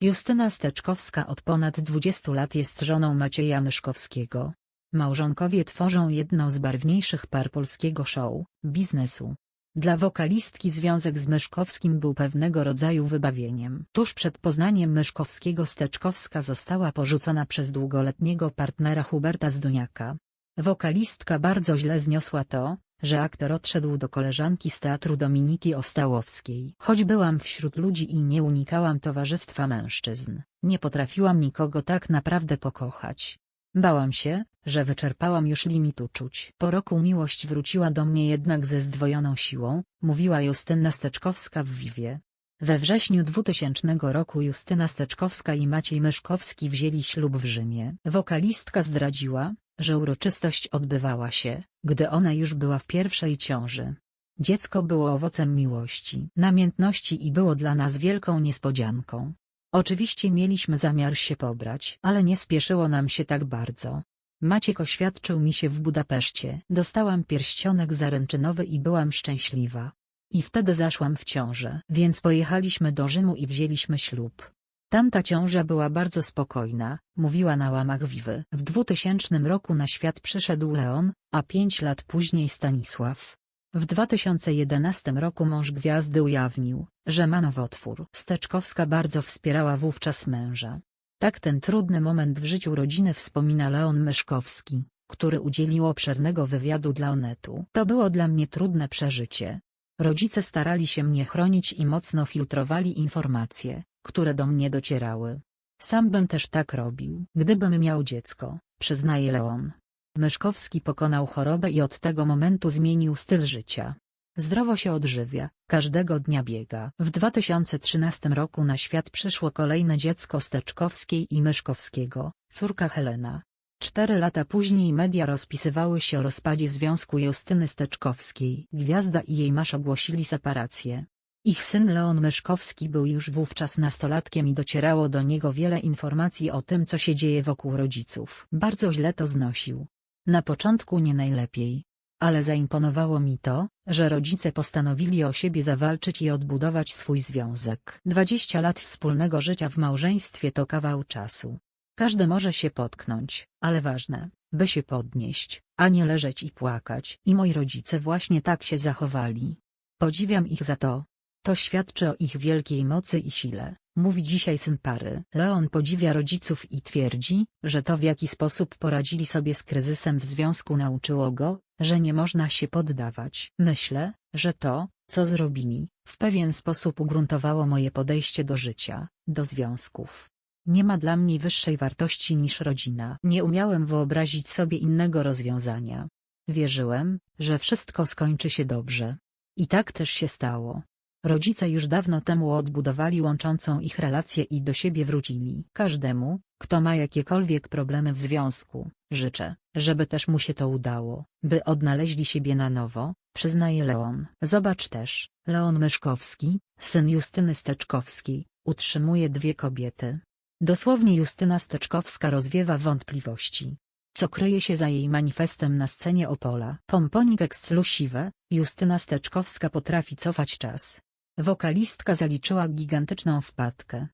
Justyna Steczkowska od ponad 20 lat jest żoną Macieja Myszkowskiego. Małżonkowie tworzą jedną z barwniejszych par polskiego show, biznesu. Dla wokalistki związek z Myszkowskim był pewnego rodzaju wybawieniem. Tuż przed poznaniem Myszkowskiego Steczkowska została porzucona przez długoletniego partnera Huberta Zduniaka. Wokalistka bardzo źle zniosła to, że aktor odszedł do koleżanki z teatru Dominiki Ostałowskiej. Choć byłam wśród ludzi i nie unikałam towarzystwa mężczyzn, nie potrafiłam nikogo tak naprawdę pokochać. Bałam się, że wyczerpałam już limit uczuć. Po roku miłość wróciła do mnie jednak ze zdwojoną siłą, mówiła Justyna Steczkowska w Wiwie. We wrześniu 2000 roku Justyna Steczkowska i Maciej Myszkowski wzięli ślub w Rzymie. Wokalistka zdradziła, że uroczystość odbywała się, gdy ona już była w pierwszej ciąży. Dziecko było owocem miłości, namiętności i było dla nas wielką niespodzianką. Oczywiście mieliśmy zamiar się pobrać, ale nie spieszyło nam się tak bardzo. Maciek oświadczył mi się w Budapeszcie. Dostałam pierścionek zaręczynowy i byłam szczęśliwa. I wtedy zaszłam w ciążę, więc pojechaliśmy do Rzymu i wzięliśmy ślub. Tamta ciąża była bardzo spokojna, mówiła na łamach Wiwy. W 2000 roku na świat przyszedł Leon, a pięć lat później Stanisław. W 2011 roku mąż gwiazdy ujawnił, że ma nowotwór. Steczkowska bardzo wspierała wówczas męża. Tak ten trudny moment w życiu rodziny wspomina Leon Myszkowski, który udzielił obszernego wywiadu dla Onetu. To było dla mnie trudne przeżycie. Rodzice starali się mnie chronić i mocno filtrowali informacje, które do mnie docierały. Sam bym też tak robił, gdybym miał dziecko, przyznaje Leon. Myszkowski pokonał chorobę i od tego momentu zmienił styl życia. Zdrowo się odżywia, każdego dnia biega. W 2013 roku na świat przyszło kolejne dziecko Steczkowskiej i Myszkowskiego, córka Helena. Cztery lata później media rozpisywały się o rozpadzie związku Justyny Steczkowskiej. Gwiazda i jej masz ogłosili separację. Ich syn Leon Myszkowski był już wówczas nastolatkiem i docierało do niego wiele informacji o tym co się dzieje wokół rodziców. Bardzo źle to znosił. Na początku nie najlepiej. Ale zaimponowało mi to, że rodzice postanowili o siebie zawalczyć i odbudować swój związek. 20 lat wspólnego życia w małżeństwie to kawał czasu. Każdy może się potknąć, ale ważne, by się podnieść, a nie leżeć i płakać. I moi rodzice właśnie tak się zachowali. Podziwiam ich za to. To świadczy o ich wielkiej mocy i sile, mówi dzisiaj syn pary. Leon podziwia rodziców i twierdzi, że to w jaki sposób poradzili sobie z kryzysem w związku nauczyło go, że nie można się poddawać. Myślę, że to, co zrobili, w pewien sposób ugruntowało moje podejście do życia, do związków. Nie ma dla mnie wyższej wartości niż rodzina. Nie umiałem wyobrazić sobie innego rozwiązania. Wierzyłem, że wszystko skończy się dobrze. I tak też się stało. Rodzice już dawno temu odbudowali łączącą ich relację i do siebie wrócili. Każdemu, kto ma jakiekolwiek problemy w związku, życzę, żeby też mu się to udało, by odnaleźli siebie na nowo, przyznaje Leon. Zobacz też, Leon Myszkowski, syn Justyny Steczkowskiej, utrzymuje dwie kobiety. Dosłownie Justyna Steczkowska rozwiewa wątpliwości. Co kryje się za jej manifestem na scenie Opola? Pomponik eksklusive, Justyna Steczkowska potrafi cofać czas. Wokalistka zaliczyła gigantyczną wpadkę.